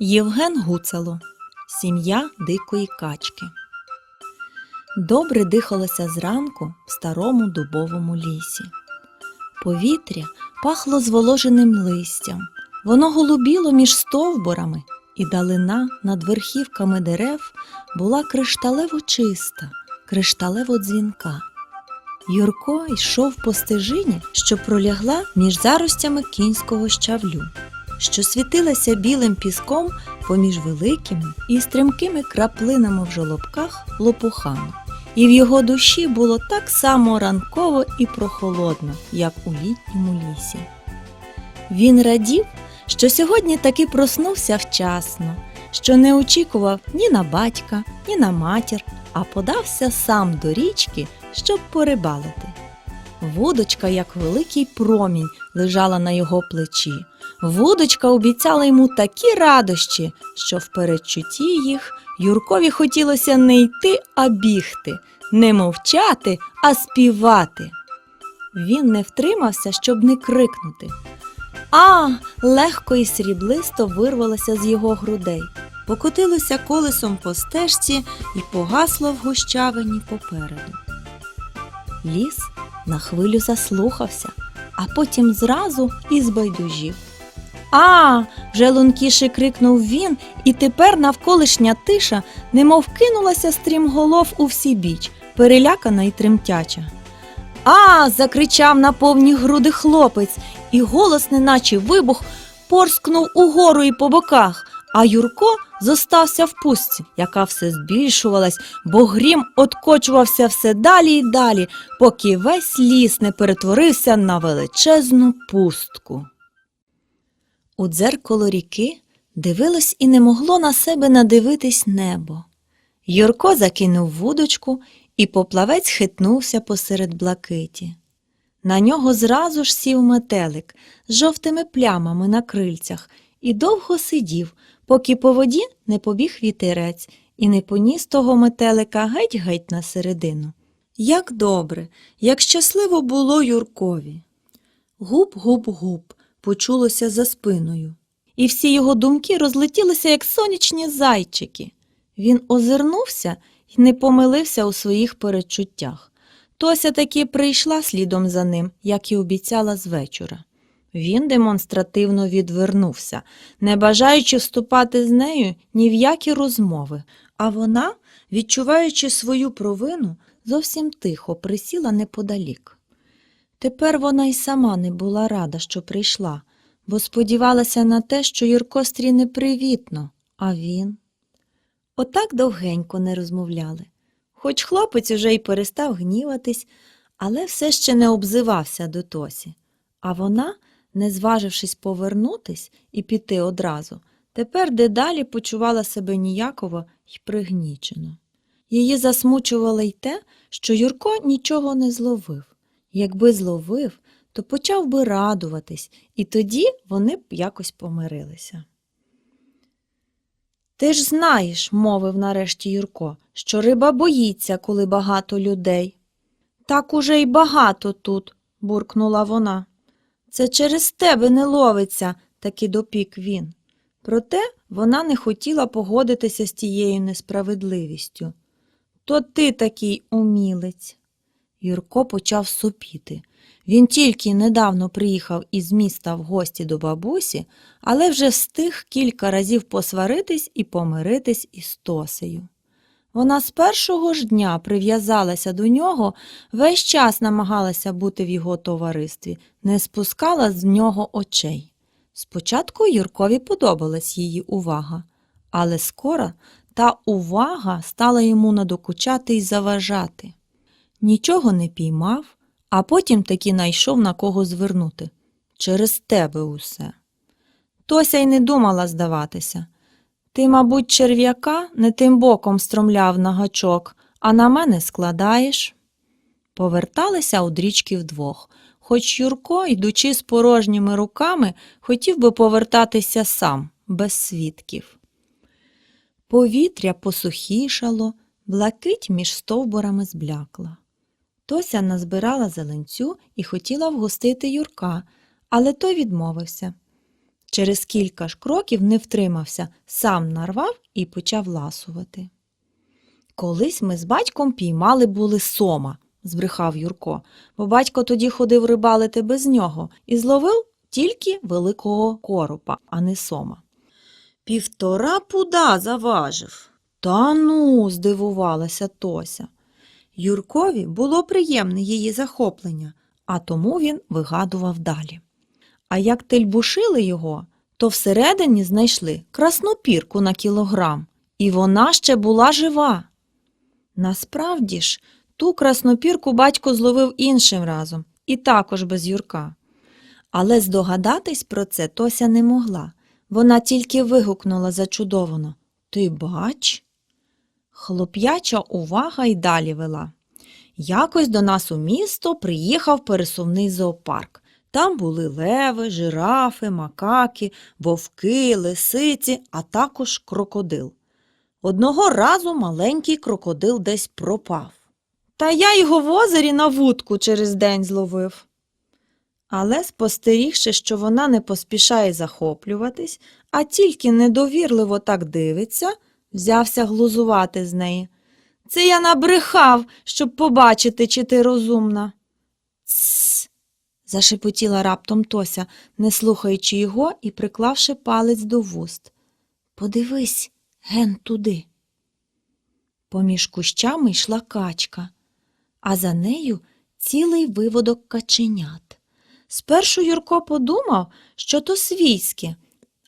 Євген Гуцало Сім'я дикої качки. Добре дихалося зранку в старому дубовому лісі. Повітря пахло зволоженим листям, воно голубіло між стовбурами, і далина над верхівками дерев була кришталево чиста, кришталево дзвінка. Юрко йшов по стежині, що пролягла між заростями кінського щавлю, що світилася білим піском поміж великими і стрімкими краплинами в жолобках лопухами. І в його душі було так само ранково і прохолодно, як у літньому лісі. Він радів, що сьогодні таки проснувся вчасно, що не очікував ні на батька, ні на матір, а подався сам до річки, щоб порибалити. Вудочка, як великий промінь, лежала на його плечі. Вудочка обіцяла йому такі радощі, що в передчутті їх Юркові хотілося не йти, а бігти, не мовчати, а співати. Він не втримався, щоб не крикнути. А, легко і сріблисто вирвалося з його грудей, покотилося колесом по стежці і погасло в гущавині попереду. Ліс на хвилю заслухався, а потім зразу і збайдужів. А, вже лункіше крикнув він, і тепер навколишня тиша немов кинулася стрімголов у всі біч, перелякана й тремтяча. А. закричав на повні груди хлопець, і голос, неначе вибух, порскнув угору і по боках, а Юрко зостався в пустці, яка все збільшувалась, бо грім откочувався все далі й далі, поки весь ліс не перетворився на величезну пустку. У дзеркало ріки дивилось і не могло на себе надивитись небо. Юрко закинув вудочку, і поплавець хитнувся посеред блакиті. На нього зразу ж сів метелик з жовтими плямами на крильцях і довго сидів, поки по воді не побіг вітерець і не поніс того метелика геть-геть на середину. Як добре, як щасливо було Юркові. Гуп-гуп-гуп почулося за спиною, і всі його думки розлетілися, як сонячні зайчики. Він озирнувся і не помилився у своїх передчуттях. Тося таки прийшла слідом за ним, як і обіцяла з вечора. Він демонстративно відвернувся, не бажаючи вступати з нею ні в які розмови, а вона, відчуваючи свою провину, зовсім тихо присіла неподалік. Тепер вона й сама не була рада, що прийшла, бо сподівалася на те, що Юрко стріне привітно, а він. Отак довгенько не розмовляли. Хоч хлопець уже й перестав гніватись, але все ще не обзивався до Тосі. А вона, не зважившись повернутись і піти одразу, тепер дедалі почувала себе ніяково й пригнічено. Її засмучувало й те, що Юрко нічого не зловив. Якби зловив, то почав би радуватись, і тоді вони б якось помирилися. Ти ж знаєш, мовив нарешті Юрко, що риба боїться, коли багато людей. Так уже й багато тут, буркнула вона. Це через тебе не ловиться, таки допік він. Проте вона не хотіла погодитися з тією несправедливістю. То ти такий умілець. Юрко почав сопіти. Він тільки недавно приїхав із міста в гості до бабусі, але вже встиг кілька разів посваритись і помиритись із Тосею. Вона з першого ж дня прив'язалася до нього, весь час намагалася бути в його товаристві, не спускала з нього очей. Спочатку Юркові подобалась її увага, але скоро та увага стала йому надокучати й заважати. Нічого не піймав, а потім таки найшов на кого звернути. Через тебе усе. Тося й не думала здаватися. Ти, мабуть, черв'яка не тим боком стромляв на гачок, а на мене складаєш. Поверталися річки вдвох, хоч Юрко, йдучи з порожніми руками, хотів би повертатися сам, без свідків. Повітря посухішало, блакить між стовбурами зблякла. Тося назбирала зеленцю і хотіла вгостити Юрка, але той відмовився. Через кілька ж кроків не втримався, сам нарвав і почав ласувати. Колись ми з батьком піймали були сома, збрехав Юрко, бо батько тоді ходив рибалити без нього і зловив тільки великого коропа, а не сома. Півтора пуда заважив. Та ну, здивувалася Тося. Юркові було приємне її захоплення, а тому він вигадував далі. А як тельбушили його, то всередині знайшли краснопірку на кілограм, і вона ще була жива. Насправді ж, ту краснопірку батько зловив іншим разом, і також без Юрка. Але здогадатись про це Тося не могла. Вона тільки вигукнула зачудовано Ти бач? Хлоп'яча увага й далі вела. Якось до нас у місто приїхав пересувний зоопарк. Там були леви, жирафи, макаки, вовки, лисиці, а також крокодил. Одного разу маленький крокодил десь пропав. Та я його в озері на вудку через день зловив. Але, спостерігши, що вона не поспішає захоплюватись, а тільки недовірливо так дивиться, взявся глузувати з неї. Це я набрехав, щоб побачити, чи ти розумна. Зашепотіла раптом Тося, не слухаючи його і приклавши палець до вуст. Подивись, ген туди. Поміж кущами йшла качка, а за нею цілий виводок каченят. Спершу Юрко подумав, що то свійське,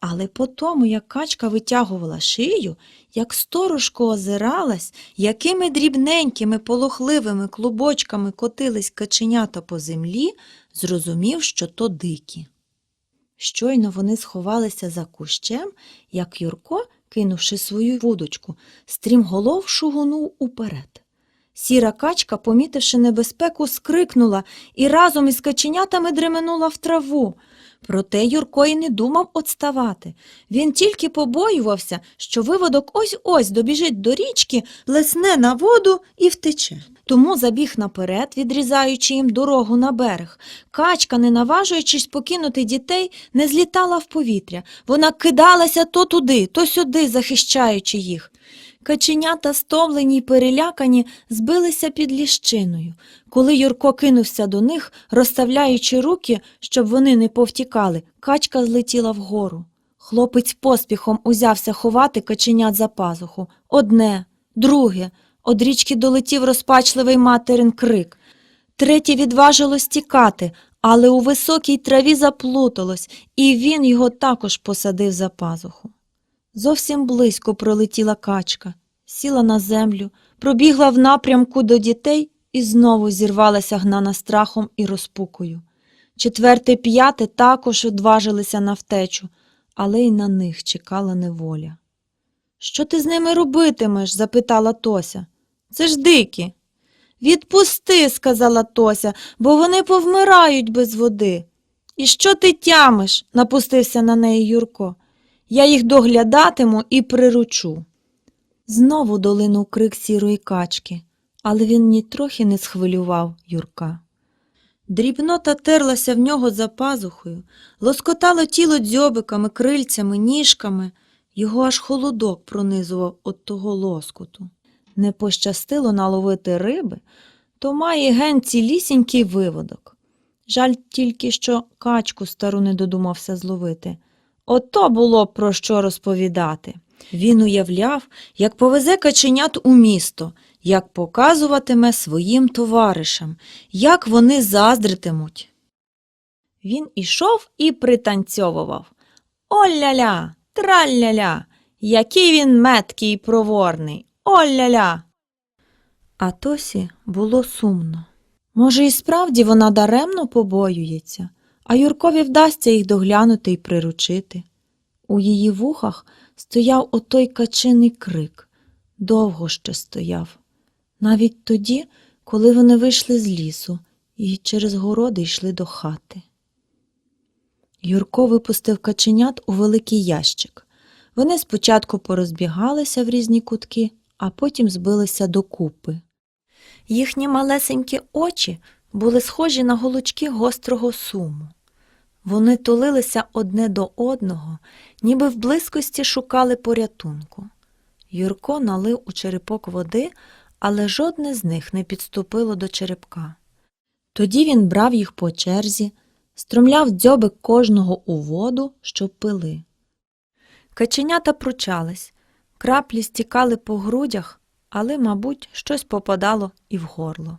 але по тому, як качка витягувала шию, як сторожко озиралась, якими дрібненькими полохливими клубочками котились каченята по землі, зрозумів, що то дикі. Щойно вони сховалися за кущем, як Юрко, кинувши свою вудочку, стрімголов шугонув уперед. Сіра качка, помітивши небезпеку, скрикнула і разом із каченятами дременула в траву. Проте Юрко й не думав отставати. Він тільки побоювався, що виводок ось-ось добіжить до річки, плесне на воду і втече. Тому забіг наперед, відрізаючи їм дорогу на берег. Качка, не наважуючись покинути дітей, не злітала в повітря. Вона кидалася то туди, то сюди, захищаючи їх. Каченята, стомлені й перелякані, збилися під ліщиною. Коли Юрко кинувся до них, розставляючи руки, щоб вони не повтікали, качка злетіла вгору. Хлопець поспіхом узявся ховати каченят за пазуху. Одне, друге. Од річки долетів розпачливий материн крик. Третє відважилось тікати, але у високій траві заплуталось, і він його також посадив за пазуху. Зовсім близько пролетіла качка, сіла на землю, пробігла в напрямку до дітей і знову зірвалася гнана страхом і розпукою. Четверте п'яте також одважилися на втечу, але й на них чекала неволя. Що ти з ними робитимеш? запитала Тося. Це ж дикі. Відпусти, сказала Тося, бо вони повмирають без води. І що ти тямиш? напустився на неї Юрко. Я їх доглядатиму і приручу. Знову долинув крик сірої качки, але він нітрохи не схвилював Юрка. Дрібнота терлася в нього за пазухою, лоскотало тіло дзьобиками, крильцями, ніжками, його аж холодок пронизував от того лоскоту. Не пощастило наловити риби, то має ген цілісінький виводок. Жаль тільки, що качку стару не додумався зловити. Ото було про що розповідати. Він уявляв, як повезе каченят у місто, як показуватиме своїм товаришам, як вони заздритимуть. Він ішов і пританцьовував. Оля-ля, тралля-ля, який він меткий і проворний. Оля-ля. А Тосі було сумно. Може, і справді вона даремно побоюється, а Юркові вдасться їх доглянути і приручити. У її вухах стояв отой качиний крик, довго ще стояв, навіть тоді, коли вони вийшли з лісу і через городи йшли до хати. Юрко випустив каченят у великий ящик. Вони спочатку порозбігалися в різні кутки, а потім збилися докупи. Їхні малесенькі очі були схожі на голочки гострого суму. Вони тулилися одне до одного, ніби в близькості шукали порятунку. Юрко налив у черепок води, але жодне з них не підступило до черепка. Тоді він брав їх по черзі, стромляв дзьобик кожного у воду, щоб пили. Каченята пручались, краплі стікали по грудях, але, мабуть, щось попадало і в горло.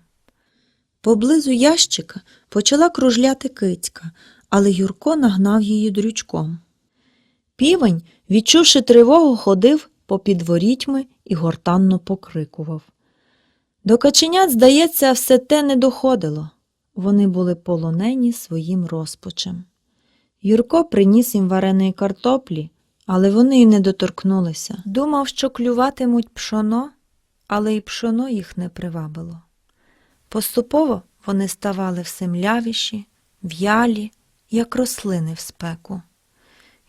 Поблизу ящика почала кружляти кицька, але Юрко нагнав її дрючком. Півень, відчувши тривогу, ходив попід ворітьми і гортанно покрикував. До каченят, здається, все те не доходило. Вони були полонені своїм розпачем. Юрко приніс їм вареної картоплі, але вони й не доторкнулися. Думав, що клюватимуть пшоно, але й пшоно їх не привабило. Поступово вони ставали все млявіші, в'ялі, як рослини в спеку.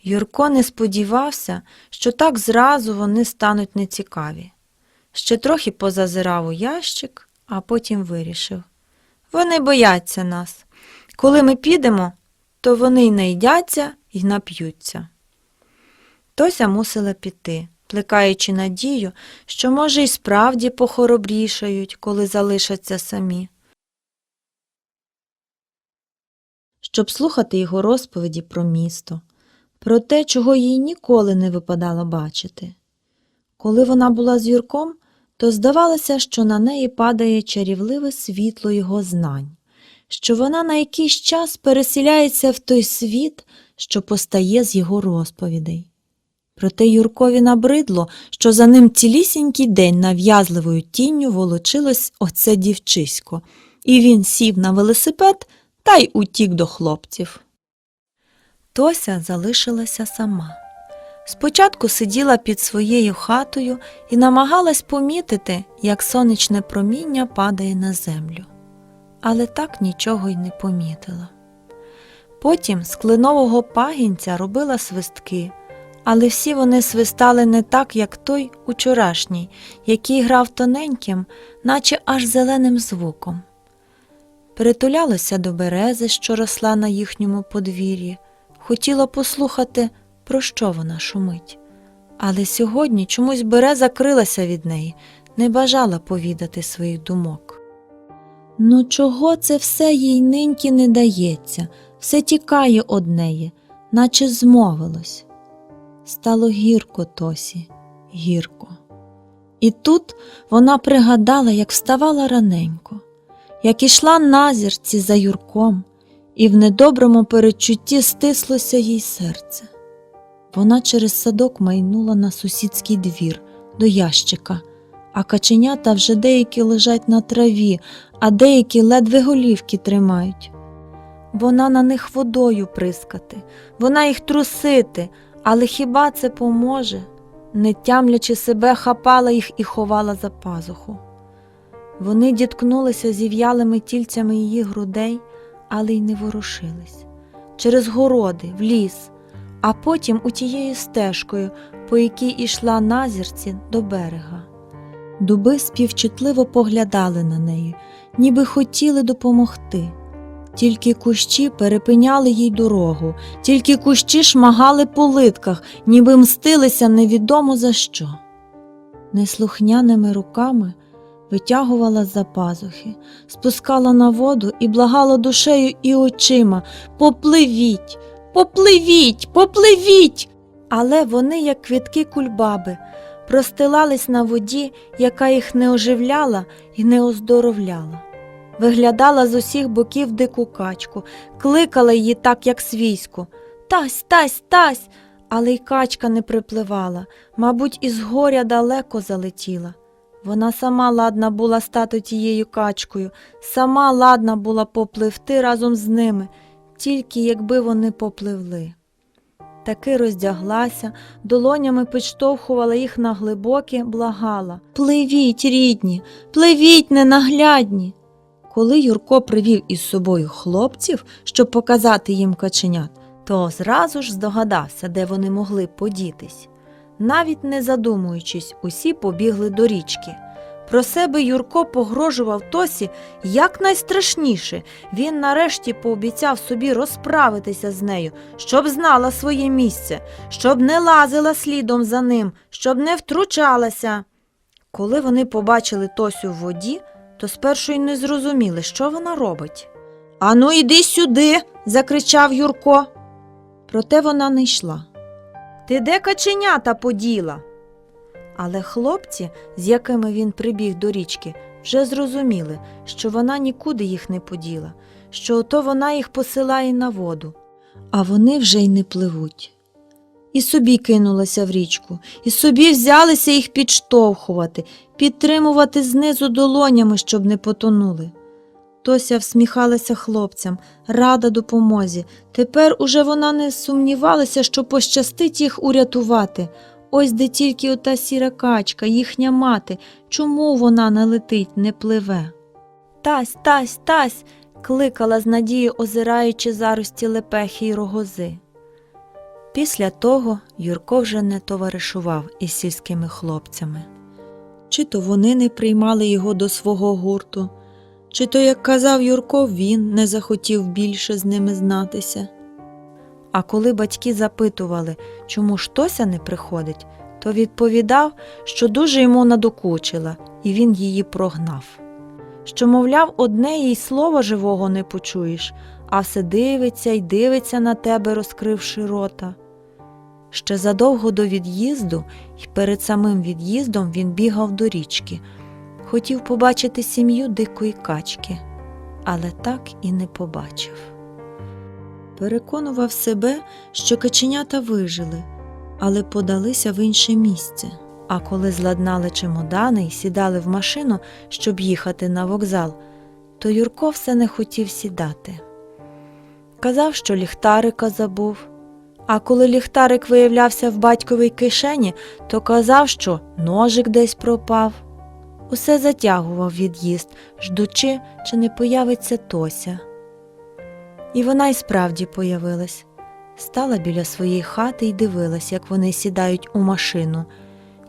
Юрко не сподівався, що так зразу вони стануть нецікаві. Ще трохи позазирав у ящик, а потім вирішив. Вони бояться нас. Коли ми підемо, то вони й наїдяться й нап'ються. Тося мусила піти, плекаючи надію, що, може, й справді похоробрішають, коли залишаться самі. Щоб слухати його розповіді про місто, про те, чого їй ніколи не випадало бачити. Коли вона була з Юрком, то здавалося, що на неї падає чарівливе світло його знань, що вона на якийсь час переселяється в той світ, що постає з його розповідей. Проте Юркові набридло, що за ним цілісінький день нав'язливою тінню волочилось оце дівчисько, і він сів на велосипед та й утік до хлопців. Тося залишилася сама. Спочатку сиділа під своєю хатою і намагалась помітити, як сонячне проміння падає на землю, але так нічого й не помітила. Потім з кленового пагінця робила свистки, але всі вони свистали не так, як той учорашній, який грав тоненьким, наче аж зеленим звуком. Притулялася до берези, що росла на їхньому подвір'ї, хотіла послухати, про що вона шумить. Але сьогодні чомусь береза крилася від неї, не бажала повідати своїх думок. Ну, чого це все їй ниньки не дається, все тікає од неї, наче змовилось. Стало гірко Тосі, гірко. І тут вона пригадала, як вставала раненько, як ішла на зірці за Юрком, і в недоброму перечутті стислося їй серце. Вона через садок майнула на сусідський двір до ящика, а каченята вже деякі лежать на траві, а деякі ледве голівки тримають. Вона на них водою прискати, вона їх трусити, але хіба це поможе? Не тямлячи себе, хапала їх і ховала за пазуху. Вони діткнулися зів'ялими тільцями її грудей, але й не ворушились. Через городи, в ліс, а потім у тією стежкою, по якій ішла на зірці до берега. Дуби співчутливо поглядали на неї, ніби хотіли допомогти. Тільки кущі перепиняли їй дорогу, тільки кущі шмагали по литках, ніби мстилися невідомо за що. Неслухняними руками витягувала з-за пазухи, спускала на воду і благала душею і очима Попливіть, попливіть, попливіть. Але вони, як квітки кульбаби, простилались на воді, яка їх не оживляла і не оздоровляла. Виглядала з усіх боків дику качку, кликала її так, як свійську. Тась, тась, тась. Але й качка не припливала, мабуть, із горя далеко залетіла. Вона сама ладна була стати тією качкою, сама ладна була попливти разом з ними, тільки якби вони попливли. Таки роздяглася, долонями підштовхувала їх на глибоке, благала Пливіть, рідні, пливіть, ненаглядні. Коли Юрко привів із собою хлопців, щоб показати їм каченят, то зразу ж здогадався, де вони могли подітись. Навіть не задумуючись, усі побігли до річки. Про себе Юрко погрожував Тосі якнайстрашніше. Він нарешті пообіцяв собі розправитися з нею, щоб знала своє місце, щоб не лазила слідом за ним, щоб не втручалася. Коли вони побачили Тосю в воді, то спершу й не зрозуміли, що вона робить. Ану, іди сюди. закричав Юрко. Проте вона не йшла. Ти де каченята поділа? Але хлопці, з якими він прибіг до річки, вже зрозуміли, що вона нікуди їх не поділа, що ото вона їх посилає на воду, а вони вже й не пливуть. І собі кинулася в річку, і собі взялися їх підштовхувати, підтримувати знизу долонями, щоб не потонули. Тося всміхалася хлопцям, рада допомозі. Тепер уже вона не сумнівалася, що пощастить їх урятувати. Ось де тільки ота сіра качка, їхня мати, чому вона не летить, не пливе? Тась, тась, тась. кликала з надією, озираючи зарості лепехи й рогози. Після того Юрко вже не товаришував із сільськими хлопцями. Чи то вони не приймали його до свого гурту, чи то, як казав Юрко, він не захотів більше з ними знатися. А коли батьки запитували, чому ж Тося не приходить, то відповідав, що дуже йому надокучила, і він її прогнав. Що, мовляв, одне їй слова живого не почуєш, а все дивиться й дивиться на тебе, розкривши рота. Ще задовго до від'їзду і перед самим від'їздом він бігав до річки, хотів побачити сім'ю дикої качки, але так і не побачив. Переконував себе, що каченята вижили, але подалися в інше місце. А коли зладнали чемодани і сідали в машину, щоб їхати на вокзал, то Юрко все не хотів сідати. Казав, що ліхтарика забув. А коли ліхтарик виявлявся в батьковій кишені, то казав, що ножик десь пропав. Усе затягував від'їзд, ждучи, чи не появиться Тося. І вона й справді появилась. Стала біля своєї хати і дивилась, як вони сідають у машину.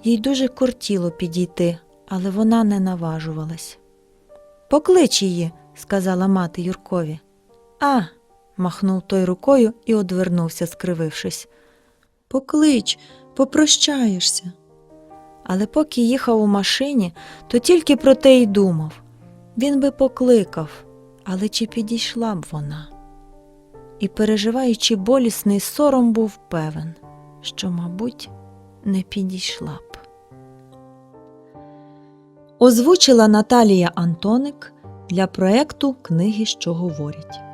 Їй дуже кортіло підійти, але вона не наважувалась. Поклич її, сказала мати Юркові. А, махнув той рукою і одвернувся, скривившись. Поклич, попрощаєшся. Але поки їхав у машині, то тільки про те й думав. Він би покликав, але чи підійшла б вона? І, переживаючи болісний сором, був певен, що, мабуть, не підійшла б. Озвучила Наталія Антоник для проекту Книги, що говорять.